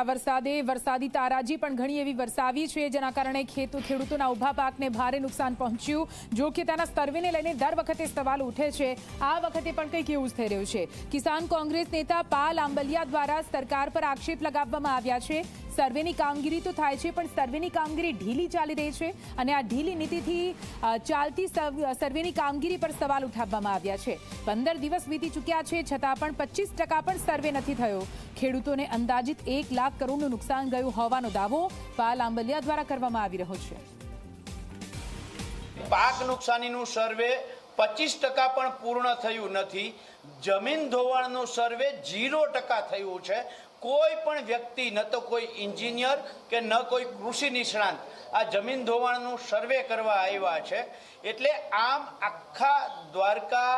આ વરસાદે વરસાદી તારાજી પણ ઘણી એવી વરસાવી છે, જેના કારણે ખેતુ ખેડૂતોના ઊભા પાકને ભારે નુકસાન પહોંચ્યું. જો કે તેના સર્વેને લઈને દર વખતે સવાલ ઉઠે છે, આ વખતે પણ કંઈક એવું જ થઈ રહ્યું છે. કિસાન કોંગ્રેસ નેતા પાલ આંબલિયા દ્વારા સરકાર પર આક્ષેપ લગાવવામાં આવ્યા છે. સર્વેની કામગીરી તો થાય છે, પણ સર્વેની કામગીરી ઢીલી ચાલી રહી છે અને આ ઢીલી નીતિથી ચાલતી સર્વ- સર્વેની કામગીરી પર સવાલ ઉઠાવવામાં આવ્યા છે. પંદર દિવસ વીતી ચૂક્યા છે, છતાં પણ પચીસ પણ સર્વે નથી થયો. ખેડૂતોને અંદાજિત એક લાખ કરોડનું નુકસાન ગયું હોવાનો દાવો પાલ આંબલિયા દ્વારા કરવામાં આવી રહ્યો છે. પાક નુકસાનીનું સર્વે પચીસ ટકા પણ પૂર્ણ થયું નથી. જમીન ધોવાણનું સર્વે ઝીરો ટકા થયું છે. કોઈ પણ વ્યક્તિ, ન તો કોઈ ઇન્જિનિયર કે ન કોઈ કૃષિ નિષ્ણાંત, આ જમીન ધોવાણનું સર્વે કરવા આવ્યા છે. એટલે આમ આખા દ્વારકા,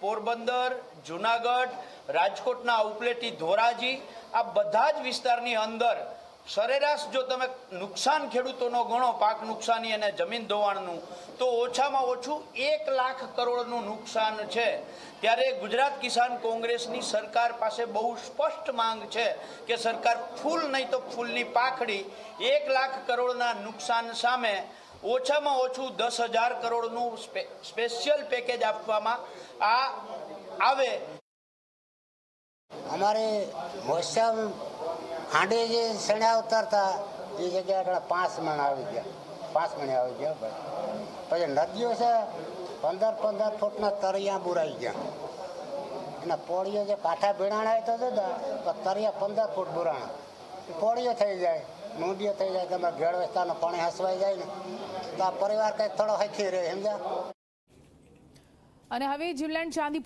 પોરબંદર, જુનાગઢ, રાજકોટના ઉપલેટી ધોરાજી, આ બધા જ વિસ્તારની અંદર સરેરાશ જો તમે નુકસાન ખેડૂતોનો ગણો, પાક નુકસાની અને જમીન ધોવાણનું, તો ઓછામાં ઓછું એક લાખ કરોડનું નુકસાન છે. ત્યારે ગુજરાત કિસાન કોંગ્રેસની સરકાર પાસે બહુ સ્પષ્ટ માંગ છે કે સરકાર ફૂલ નહીં તો ફૂલની પાખડી એક લાખ કરોડના નુકસાન સામે ઓછામાં ઓછું દસ હજાર કરોડનું સ્પેશિયલ પેકેજ આપવામાં આ, આવે. અમારે મોસમ હાંડી જે સણ્યા ઉતરતા, એ જગ્યા આગળ પાંચ મણ આવી ગયા. પાંચ મણે આવી ગયા, બસ. પછી નદીઓ છે, પંદર પંદર ફૂટના તરિયા બુરાઈ ગયા. એના પોળીઓ જે કાંઠા ભીણાણા તો જુદા તરિયા પંદર ફૂટ બુરાણા. પોળીઓ થઈ જાય નોંધીઓ થઈ જાય, તમે ઘેડ વિસ્તારનું પાણી હસવાઈ જાય ને. તો આ પરિવાર કંઈક થોડો હખી રહે, સમજ્યા? અને હવે જીવલેન્ડ ચાંદી